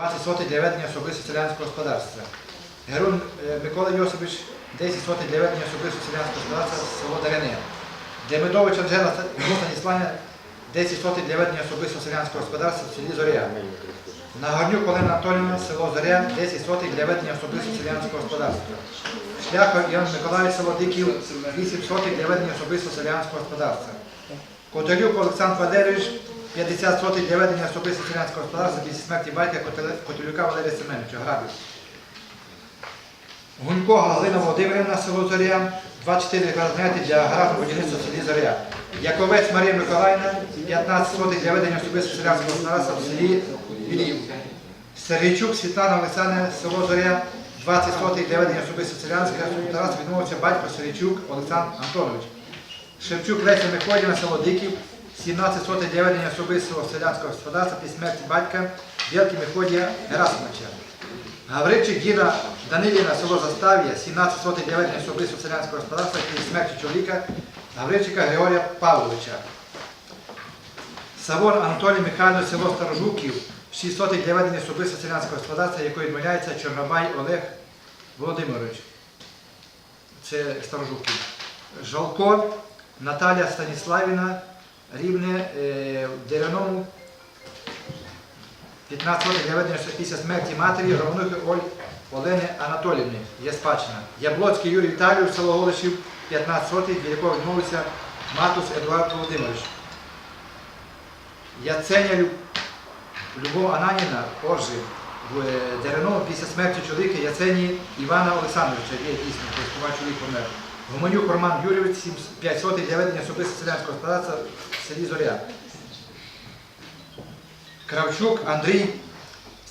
20 сотень для ведення особисто селянського господарства. Герун е, Микола Йосипович 10 сотень для ведення особисто селянського господарства село Даряни. Демидович Анжела Станіславівна 10 сотень для ведення особисто селянського господарства в селі Зоря. Нагорнюк Олена Анатоліївна, село Зоря, 10 сотень для ведення особисто селянського господарства. Шляхов Іван Миколаївич, село Диків, 8 сотень для ведення особисто селянського господарства. Котелюк Олександр Валерійович, 50 сотень для ведення особисто селянського господарства після смерті батька Котелюка Валерія Семеновича, Грабів. Гунько Галина Володимирівна, село Зоря, 24 квадратметри для гаражного будівництва в селі Зоря. Яковець Марія Миколаївна, 15 сотень для ведення особисто селянського господарства в селі Вілів. Сергійчук Світлана Олександрівна, село Зоря, 20 сотень для ведення особисто селянського господарства відмовився батько Сергійчук Олександр Антонович. Шевчук Леся Миколіна, село Диків, 17 сотень для особистого селянського господарства після смерті батька Білки Мефодія Герасимовича. Гавричик Діна Даниліна, село Застав'я, 17 сотень для ведення особистого селянського господарства після смерті чоловіка Гавричика Григорія Павловича. Савон Анатолій Михайлович, село Старожуків, 6 сотень для особистого селянського господарства, якої відмовляється Чорнобай Олег Володимирович. Це Старожуків. Жалко Наталя Станіславівна, Рівне е, Деряному, 15 років для ведення після смерті матері Романухи Оль Олени Анатолівни, є спадщина. Яблоцький Юрій Віталійович, село Голишів, 15 років, від якого відмовився Матус Едуард Володимирович. Яценя Любов Ананіна, Оржи, в е, Деряному після смерті чоловіка Яцені Івана Олександровича, є дійсно, тобто чоловік помер. Гуманюк Роман Юрійович, 5 сотень для ведення особисто селянського господарства в селі Зоря. Кравчук Андрій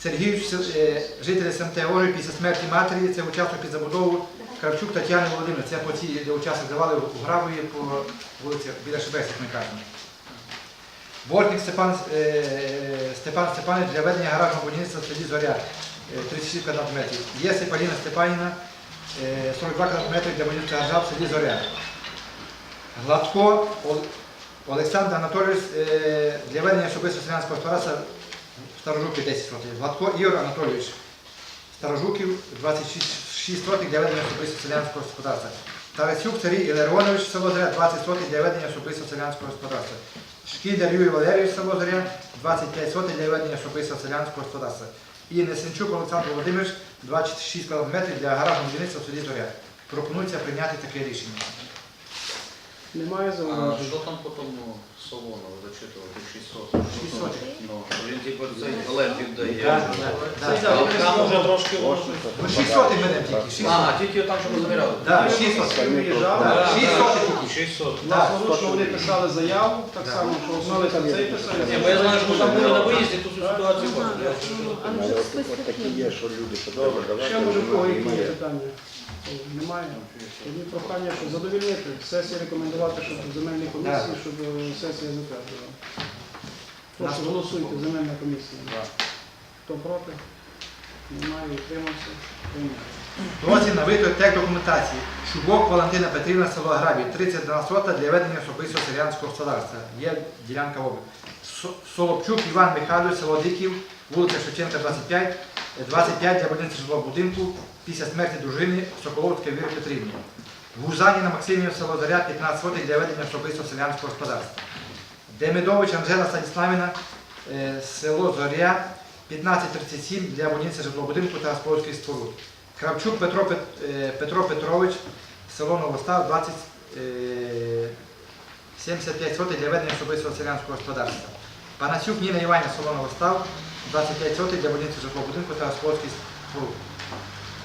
Сергійович, е, житель СМТ Ори після смерті матері, це учасник під забудову Кравчук Тетяни Володимирівни. Це по цій, де учасник давали у Грабові по вулиці біля Шебес, як ми кажемо. Бортник Степан, е, Степан Степанович для ведення гаражного будівництва в селі Зоря, е, 36 квадратних метрів. Є Сепаліна Степанівна, е, 42 квадратних метри для будівництва гаража в селі Зоря. Гладко Олександр Анатолійович е, для ведення особистого селянського в Старожуків 10 років. Гладко Ігор Анатолійович Старожуків 26 років для ведення особистого селянського господарства. Тарасюк Сергій Іларіонович село Зоря 20 років для ведення особистого селянського господарства. Шкідар Юрій Валерійович село Зоря 25 сотень для ведення особистого селянського господарства. І Несенчук Олександр Володимирович 26 км для гаражного будівництва в суді Зоря. Пропонується прийняти таке рішення. Немає А зауважень. що там по тому Солонову зачитувати 600? 600. Ну, він типу цей так. Але там уже трошки Ну, 6 сотень мене тільки. 6 А, тільки там, що ми забирали. Так, 6 Ми сотень. Так, Да, 6 да. сотень тільки. 600. Нас що вони писали заяву, так само, що основи там цей писали. Ні, бо я знаю, що там були на виїзді, тут цю ситуацію бачили. Але от, от такі є, що люди, що. Ще може в кого які питання? Немає. Тоді прохання, щоб задовільнити. Сесії рекомендувати, щоб в земельній комісії, щоб е, сесія затвердила. Прошу голосуйте, земельна комісія. Хто проти? Немає, утримався. Прийняти. На виклик тех документації. Шубок Валентина Петрівна, село Грабі, 31 сота для ведення особистого селянського господарства. Є ділянка в Солопчук Іван Михайлович, село Диків, вулиця Шевченка, 25, 25 для будівництва житлового будинку після смерті дружини Соколовської Віри Петрівни. Гузаніна Максимівна, село Заря, 15 сотень для ведення особистого селянського господарства. Демидович Анжела Станіславівна, е, село Зоря, 1537 для будівництва житлового будинку та господарських споруд. Кравчук Петро, е, Петро Петрович, село Новостав, 20, е, 75 сотень для ведення особистого селянського господарства. Панасюк Ніна Іванівна, село Новостав, 25 сотень для будівництва житлового будинку та господарських споруд.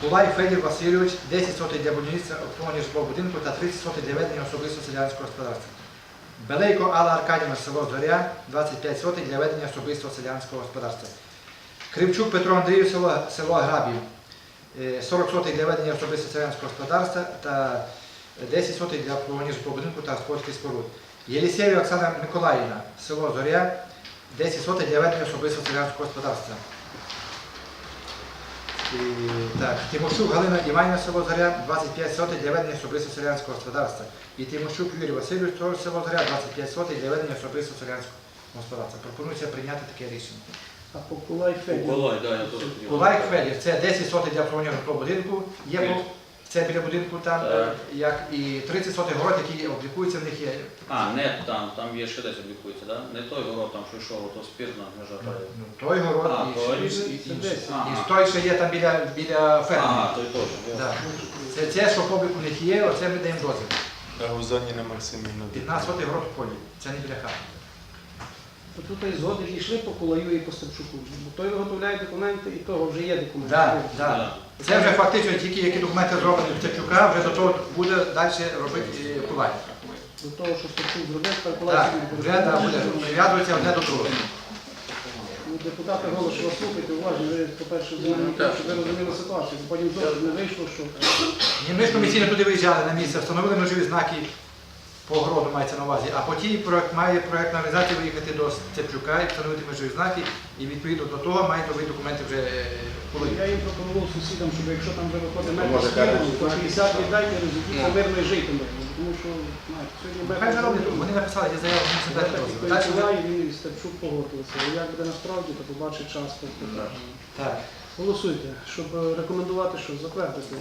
Кулай Федір Васильович, 10 сотень для будівництва обслуговування житлового будинку та 30 сотень для ведення особистого селянського господарства. Белейко Алла Аркадівна, село Зоря, 25 сотень для ведення особистого селянського господарства. Кривчук Петро Андрію, село, село Грабів, е, 40 сотень для ведення особистого селянського господарства та 10 сотень для обслуговування житлового будинку та господарських споруд. Єлісєєва Оксана Миколаївна, село Зоря, 10 сотень для ведення особистого селянського господарства. І, так, Тимошук Галина Іванівна, село Зоря, 25 сотень для ведення особистого селянського господарства. І Тимошук Юрій Васильович, теж село Зоря, 25 сотень для ведення особистого селянського господарства. Пропонується прийняти таке рішення. А по Кулай Федір. Колой, да, я теж. Кулайк Федір, це 10 сотих для житлового будинку. Є по- це біля будинку там, Так. як і 30 сотих город, які облікуються, в них є. А, не там, там є ще десь облікується, да? Не той город, там що йшов, то спірна межа. та є. Ну, той город А, і, той. ще- і, і, Це десь. і Ага. той, що є там біля, біля ферми. Ага, той теж. Да. Це, це, що по обліку в них є, оце ми даємо дозвіл. А у зоні на Максимівну. 15 сотих город в полі, це не біля хати. Тут і згоди дійшли по Кулаю і по Степчуку. Бо той виготовляє документи, і того вже є документи. Да, да. Це вже фактично тільки які документи зроблені в Степчука, вже до того буде далі робити е, Кулай. До того, що Степчук зробив, тепер Кулай Так, вже да, буде прив'язується одне до другого. Ну, Депутати голос, вас слухайте, уважно, ви, по-перше, щоб ви розуміли ситуацію, бо потім зовсім не вийшло, що Ні, Ми ж комісійно туди виїжджали на місце, встановили межові знаки по городу мається на увазі, а потім проект має проектна організація виїхати до Степчука і встановити межові знаки, і відповідно до того має робити документи вже е, коли. я їм пропонував сусідам, щоб якщо там вже виходить може, метр скидом, то 50 віддайте, розійдіться мирно і жити мирно. Тому що, знаєте, сьогодні Хай роблять, вони написали, я заяву мусить Я дати так дозвіл. Кулай, і він і Степчук погодилися. І Як буде насправді, то побачить час. то покаже. Так. Голосуйте, щоб е, рекомендувати, що затвердити.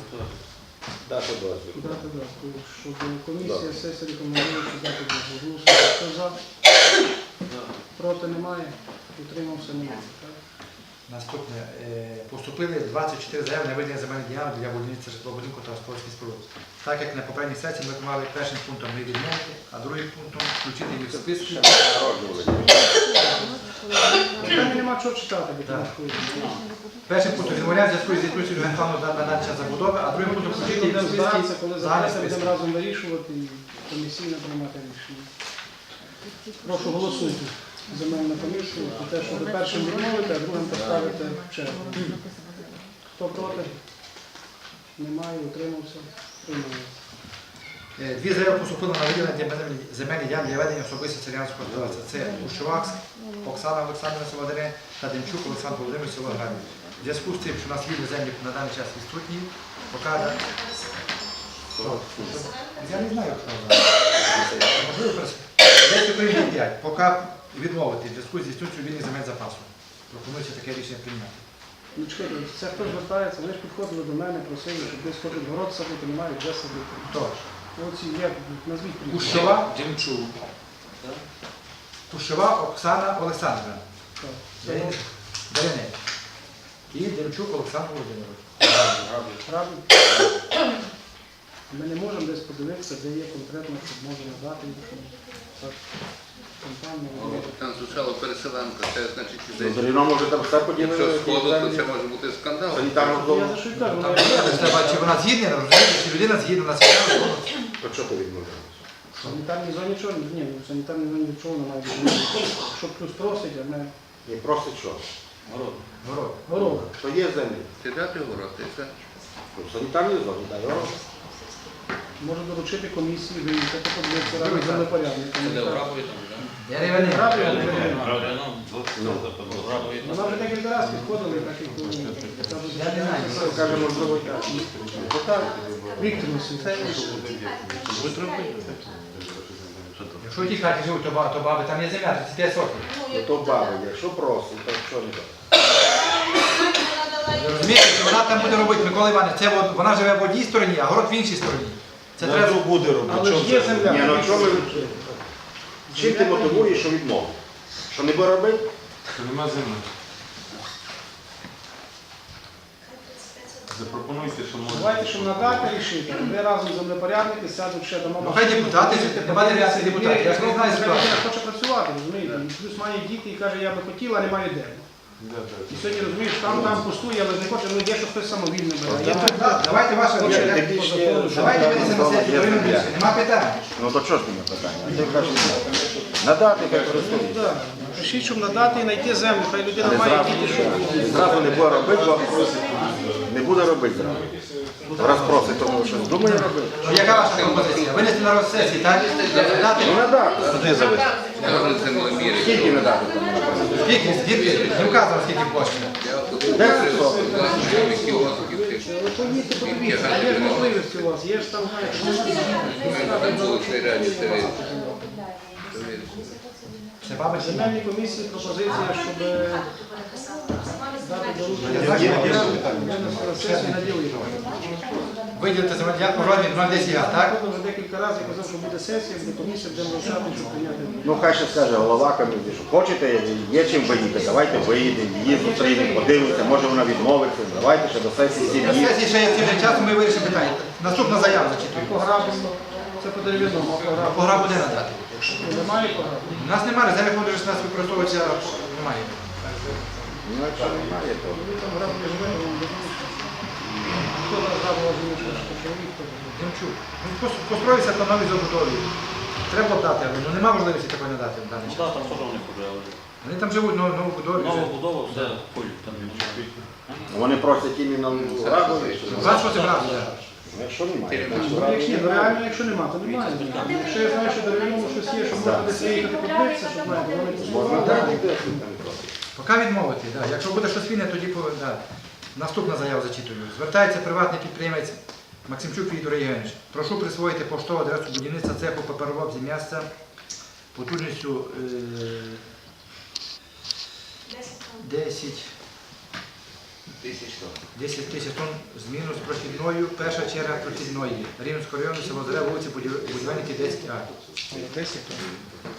Дати дозвіл. Дати дату, щоб комісія сесія рекомендує, щоб дати дозвіл. Голосуйте, хто за, проти немає, утримався немає. так? Наступне. Е, Поступили 24 заяви на виділення земельних ділянок для будівництва житлового будинку та господарських споруд. Так як на попередній сесії ми мали першим пунктом не відмовити, а другим пунктом включити їх в списки. Народжували. Там нема чого читати, бо Так. що Першим пунктом відмовляємо в зв'язку з відсутністю генплану на надання забудови, а другим пунктом включити їх в будемо коли загальних будемо списків. разом вирішувати і комісійно приймати рішення. Прошу голосуйте. Земельна комісія, за те, щоб першим відмовити, а другим поставити в чергу. Хто проти? Немає, утримався. Приймається. Е, Дві заяви поступили на виділення земельних ділянок для ведення особисто селянського господарства. Це Ущувак Оксана Олександрівна Солодаре та Демчук Олександр Володимирович село. В зв'язку з тим, що у нас вільні землі на даний час відсутні, поки... Я не знаю, хто Можливо, десь 5, поки відмовити в зв'язку з відсутністю вільних земель запасу. Пропонується таке рішення прийняти. Ну, чекайте, це хто звертається, вони ж підходили до мене, просили, щоб десь ходить город садити, немає де садити. Тож, Оці, як, назвіть прізвище. Демчук. Кущова Оксана Олександра. Так. І Демчук Олександр Володимирович. Правильно? Ми не можемо десь подивитися, де є конкретно, щоб можна надати так. Там звучало переселенка, це значить, Ну, десь, Дарино може там все поділили. якщо сходу, то це може бути скандал. Санітарну Я за що й кажу, Там вона є, треба, чи вона згідна, розумієте, чи людина згідна на світу. То що ти відмовляєш? в санітарній зоні чого? Ні, ну, в санітарній зоні нічого немає. бути. Що плюс просить, а не Ні, просто що? Город. Город. город. Що є землі? Ти дати город, і все. Ну, В санітарній зоні, так. його. Може доручити комісії, виїхати, подивитися разом з Виїхати. Це де Так. там, да? Я не ну, Ну. Вона вже декілька разів підходила, так ну, Я не знаю. Каже, можливо, і так. Ну, так. Віктор Васильович. Якщо в тій хаті живуть, то ба- то баби, там є земля, 35 сотень. Ну, то баба є. Що просить, то що не так. Розумієте, що вона там буде робити, Микола Іванович, це вона живе в одній стороні, а город в іншій стороні. Це Ну, треба. то буде робити. Але ж є це? земля. Ні, ну чому ви- Чим ти мотивуєш, що відмовити? Що не буде робити? Нема землі. Запропонуйте, що може. Давайте, щоб надати рішити, ви разом з землепорядники сядуть ще дамо. Ну, хай депутати, нема дев'ятих депутатів, я ж не знаю ситуацію. Людина хоче працювати, розумієте? Плюс має діти і каже, я би хотіла, а немає де. І сьогодні розумієш, там там пустує, але не хоче, ну є, що хтось самовільно бере. Є тут, Так, Давайте ваше Хоче, як по закону, що Давайте надати. винесемо на сесію, Дарина більше, нема питань. Ну то що ж мені питання? Ти кажеш, надати, хай Ну, да. Пишіть, щоб надати і знайти землю, хай людина має діти, що зразу не буде робити, бо не буде робити зразу. Раз просить, тому що думає робити. Ну, яка ваша пропозиція? Винести на розгляд сесії, так? Дати Ну надати. Скільки надати? Скільки, скільки, не вказано, скільки коштує. Я тут Десять сотень. власне кіосків поїдьте, подивіться, є ж можливості у вас, є ж там, знаєте, Там вуличний це Це бабичі. Земельній комісії пропозиція, щоб Виділити земельну ділянку в розмірі 0,10 так? Я вже декілька разів казав, що буде сесія, буде комісія, будемо вивчати, щоб прийняти. Ну хай ще скаже голова комісії, що хочете, є чим виїхати, давайте виїдемо, її зустрінемо, подивимося, може вона відмовиться, давайте ще до сесії На дії. сесії ще є цілий час, ми вирішимо питання. Наступна заява зачитую. По грабу, це по дерев'яному, по грабу Погра буде надати. немає по грабу. У нас немає, резервний фонд у нас використовується, немає. Ну якщо немає, то там. Хто чоловік, хто? Демчук. По новій забудові. Треба дати, але ну, нема можливості такої надати в даний Ну час. так, там теж вони там живуть ну, нову будові. Нова будова, все, там. вони просять іменно радові. 26 разів, так. Якщо немає, то Ну, якщо ні, ну реально, якщо нема, то немає. Якщо я знаю, що дерев'яному щось є, що можна десь виїхати подивитися, щоб знаєте, вони можна там просить. Поки відмовити, да. якщо буде щось вільне, тоді да. наступна заява зачитую. Звертається приватний підприємець Максимчук Віктор Євгенович. Прошу присвоїти поштову адресу будівництва цеху паперовобзі м'яса потужністю е, 10 Тисяч тонн. 10 тисяч тонн зміну з прохідною, перша черга прохідної. Рівненського району, село Заря, вулиці Будів- Будівельники 10А.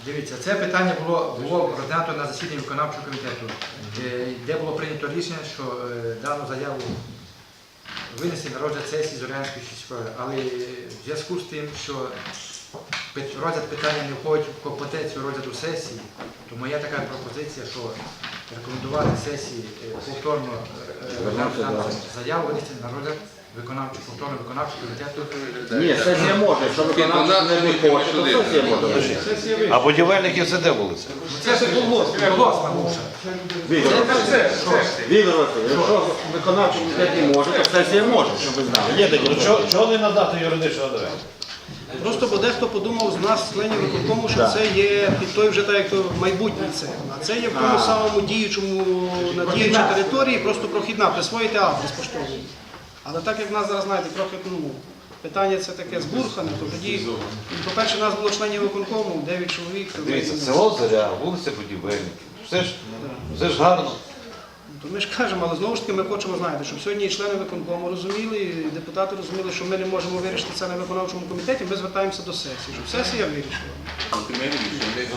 Дивіться, це питання було, було розглянуто на засіданні виконавчого комітету, е, де було прийнято рішення, що е, дану заяву винести на розгляд сесії Зорянської сільської, ради. але е, в зв'язку з тим, що розгляд питання не входить в компетенцію розгляду сесії, то моя така пропозиція, що рекомендувати сесії е, повторно е, заяву на розгляд виконавчого повторно виконавчого комітету. Ні, сесія може, якщо виконавець не хоче, то сесія може. А будівельників це де вулиця? Це ж колгосп, колгоспна буша. Віктор, Віктор Васильович, якщо виконавчий комітет не може, то сесія може, щоб ви знали. Є такі. Ну чого, не надати юридичну адресу? Просто бо дехто подумав з нас, членів виконкому, що це є під той вже так, як то майбутній цех. А це є в тому самому діючому на діючій території, просто прохідна, присвоїти адрес поштовий. Але так як в нас зараз, знаєте, трохи ну, питання це таке збурхане, то тоді, по-перше, нас було членів виконкому, 9 чоловік. Дивіться, село Заря, вулиця Будівельників. Все ж, все ж гарно. То ми ж кажемо, але знову ж таки ми хочемо, знаєте, щоб сьогодні і члени виконкому розуміли, і депутати розуміли, що ми не можемо вирішити це на виконавчому комітеті, ми звертаємося до сесії, щоб сесія вирішила.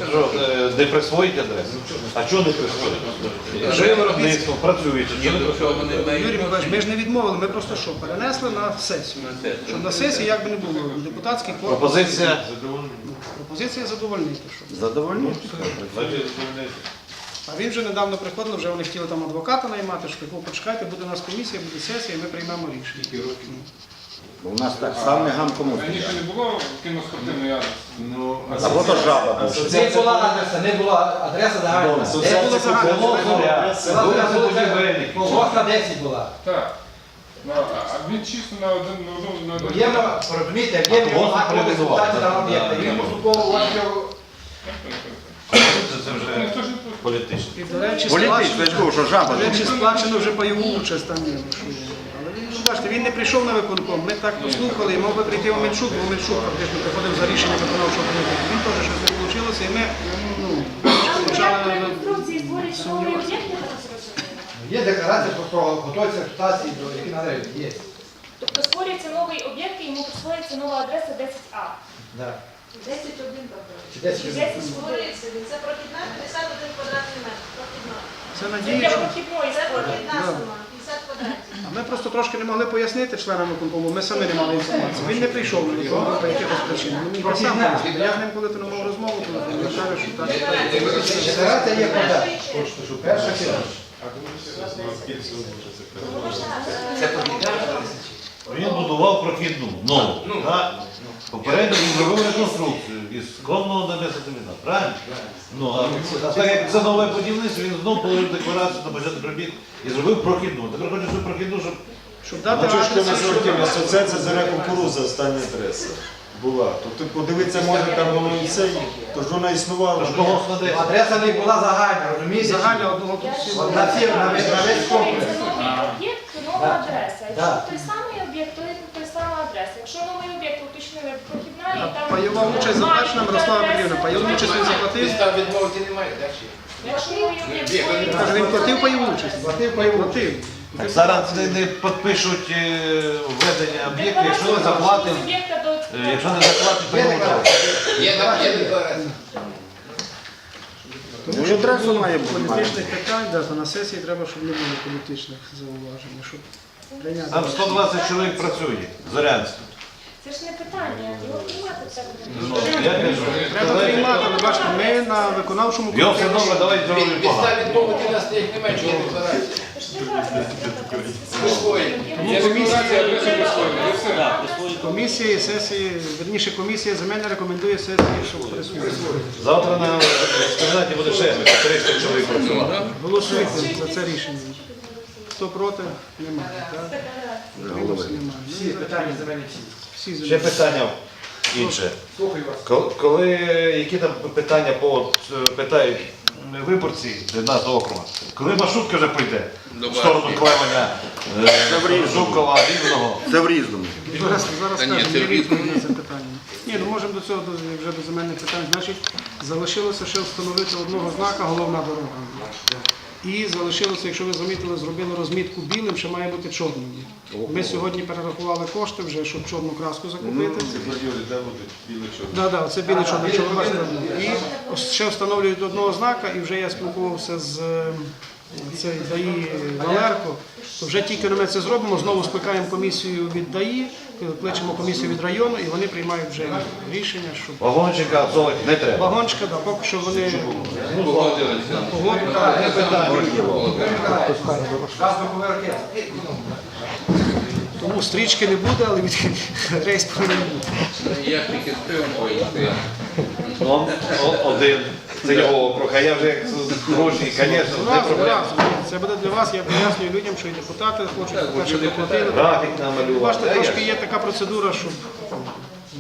Що, е, не присвоїть адресу? А чого не присвоїть? Якщо є виробництво, працює, чи ні, не Що вони Юрій? Миколаївич, ми ж не відмовили, ми просто що, перенесли на сесію. Щоб на сесії як би не було, депутатський корпус. Пропозиція. Пропозиція задовольнити. А він вже недавно приходив, вже вони хотіли там адвоката наймати, що такого почекайте, буде у нас комісія, буде сесія, і ми приймемо рішення. Бо у нас так саме гам комусь. Раніше не було кіноспортивної адреси. Ну, Або то жаба був. Це була адреса, не була адреса загальна. Це було загально. Колгоспна 10 була. Так. Ну, а- а він чисто на один на одну на одну. Об'ємно, розумієте, так. даного. Він поступово влаштував Це вже Політично. І, до речі, Політично, я кажу, що жаба до речі, сплачено вже участь там є. ну. Але він, ну, бачите, він не прийшов на виконком, ми так послухали, і мав би прийти Омельчук, бо Омельчук фактично приходив за рішенням виконавчого комітету. Він теж щось не вийшло, і ми ну, почали... Є декларація про до які належать. Є. Тобто створюється новий об'єкт і йому присвоюється нова адреса 10А. Да. 10-1 Чи 10 Чи людей. 10 створюється. створюється. Це прохідна 51 квадратний метр. Прохідна. Це Це для надіючи. Це прохідна сума, 50 квадратів. А ми просто трошки не могли пояснити членам виконкому, ми самі не мали інформації. Він не прийшов на виконком по якихось. Він мені пояснив. Я з ним коли мав розмову, то каже, що так. Декларація є правда. Перша фірма. Це Він будував прохідну, нову. Попередньо він зробив реконструкцію із на 10 метрів, правильно? Ну, а, а так як це нове будівництво, він знову положив декларацію на початок робіт і зробив прохідну. Тепер хоче цю прохідну, щоб Щоб дати А чого ж адрес, не щоб- Асоціація заря кукуруза остання адреса була. Тобто подивитися може там воно і це, то ж вона існувала. Адреса не була загальна, розумієте? Загальна одного тут. От На всі, на весь, на весь комплекс. Об'єкт, нова адреса. Якщо той самий об'єкт, то є той сама адреса. Якщо новий прохідна А там Пайова участь заплачена, Мирослава Петрівна, пайову участь він заплатив. Підстав відмовити немає, так? Якщо Каже, він платив пайову участь. Платив пайову платив. Так зараз не, не підпишуть е, введення об'єкту, якщо не до Е, Якщо не заплатить, то не буде. Є на- є декларація. Тому Ну, що адреса має бути, політичних питань, да, то на сесії треба, щоб не було політичних зауважень, щоб прийняти. Там 120 чоловік працює, Зорянський. Це ж не питання, його приймати треба. Ну, я кажу, Треба приймати, але бачите, ми на виконавчому його все добре, давай зробимо погано. Підстав відмовити у нас є. Це ж не треба. Присвоєння. Є декларація, адреса присвоєна. І все. Сесії, верніше комісія земельна рекомендує сесії, щоб присутні. Завтра на скринаті буде ще 300 чоловік працювати. Голосуйте за це рішення. Хто проти? Немає. Так? Утримався? Немає. Всі питання земельні всі. Всі Ще питання інше. Слухаю вас. Коли, коли які там питання по от, е, питають виборці 19 округу, коли маршрутка вже прийде в сторону Клевеня, е, Жукова, Рівного. Це в різному. Зараз, зараз скажемо, є відповідь на це питання. Ні, ну можемо до цього до- вже до земельних питань. Значить, залишилося ще встановити одного знака головна дорога. І залишилося, якщо ви замітили, зробили розмітку білим, ще має бути чорним. Ми сьогодні перерахували кошти вже, щоб чорну краску закупити. Да, да, це білий чорний, чорний. І ще встановлюють одного знака, і вже я спілкувався з е, цей ДАІ Валерко, то вже тільки ми це зробимо, знову скликаємо комісію від ДАІ, кличемо комісію від району, і вони приймають вже рішення, щоб Вагончика золоті не треба. вагончика, да, поки що вони Ну, погодилися. погодили. Не питання. Тому стрічки не буде, але від рейс повинен бути. Я тільки з пивом поїхав. Ну, о- один. Це його округ, а я вже як гроші, звісно, не проблема. Це буде для вас, я пояснюю людям, що і депутати хочуть, по-перше, доплатили. Графік намалювати. Бачите, Та трошки є така процедура, що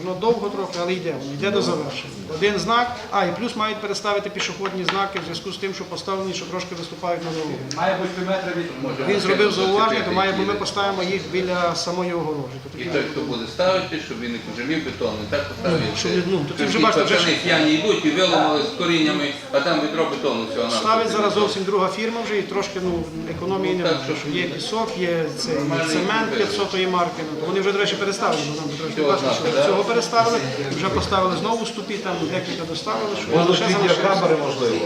воно довго трохи, але йде, воно йде до завершення. Один знак, а і плюс мають переставити пішохідні знаки в зв'язку з тим, що поставлені, що трошки виступають на дорогу. Має бути півметра від... Він зробив зауваження, то має, бо ми поставимо їх біля самої огорожі. І той, хто буде ставити, щоб він не кожемів бетон, не так поставив. щоб, ну, то ти вже бачите, вже п'яні йдуть і виламали з коріннями, а там відро бетону всього на ставить зараз зовсім друга фірма вже і трошки ну, економії Ну, так, Що є пісок, є цей цемент 500 марки. Ну, то Вони вже, до речі, переставили. бо Нам бачите, що да? цього переставили, вже поставили знову ступі, там декілька доставили, що ще відео залишилося. відеокамери, можливо.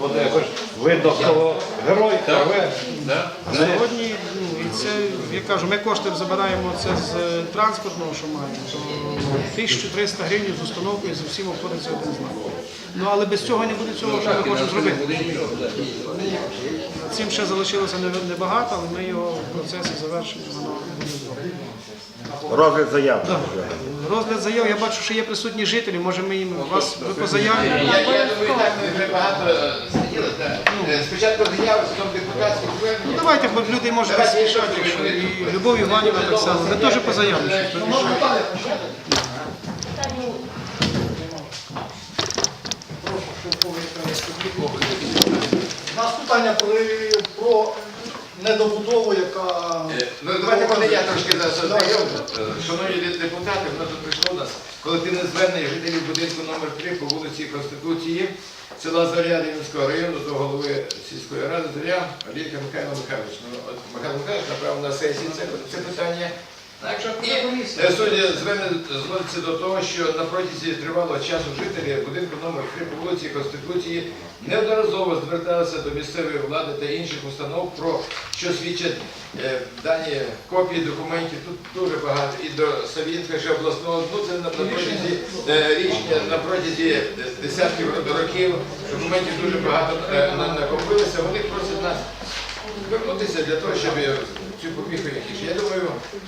От якось видно, хто герой, а ви А сьогодні, це, я кажу, ми кошти забираємо це з е, транспортного, що маємо, то 1300 гривень з установкою, з усім обходиться один знак. Ну, але без цього не буде цього, що ми хочемо зробити. Цим ще залишилося небагато, але ми його в процесі завершимо, воно. Розгляд заяв. Розгляд заяв, я бачу, що є присутні жителі, може ми їм, вас, ви по заяві? Я, я думаю, так ми вже багато сиділи. так. Е, Спочатку заяви, потім депутатські Ну звернення. давайте, бо люди можуть вас рішати, якщо і Любов Іванівна так само, ви теж по заяві. що то рішайте. У нас питання про, про недобудову, яка Ну, давайте коли я трошки зазнайомлю. Е, Шановні депутати, воно тут прийшло у нас колективне звернення жителів будинку номер 3 по вулиці Конституції, села Заря Рівненського району до голови сільської ради Заря Олійка Михайло Михайлович. Ну, Михайло Михайлович направив на сесії це, це питання. І судді зводиться до того, що на протязі тривалого часу жителі будинку номер 3 по вулиці Конституції неодноразово зверталися до місцевої влади та інших установ про що свідчать е, дані копії документів. Тут дуже багато. І до Савінка, ще обласного. Ну це на, протязі е, рішення на протязі десятків років. Документів дуже багато е, накопилося. Вони просять нас вернутися для того, щоб цю поміху якісь. Я думаю,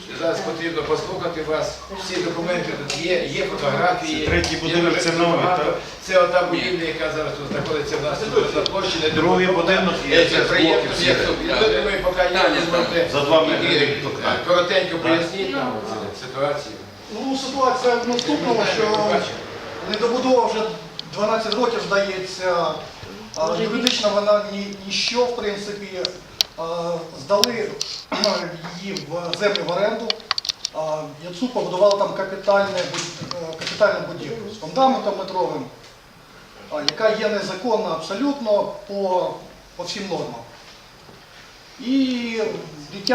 що зараз потрібно послухати вас. Всі документи тут є, є фотографії. Це третій будинок, це новий, так? Це ота будівля, яка зараз тут знаходиться в нас тут на площі. не Другий будинок є, Е, це з приємно, блоків я всіх. тут- Я думаю, поки Таня, ви За два метри. тільки, коротенько поясніть нам ситуацію. ну, ситуація в наступному, що недобудова вже 12 років здається, а юридично вона ні, ніщо, в принципі, здали її в землю в оренду. Яцу побудували там е, капітальну будівлю з фундаментом метровим, яка є незаконна абсолютно по, по всім нормам. І дитя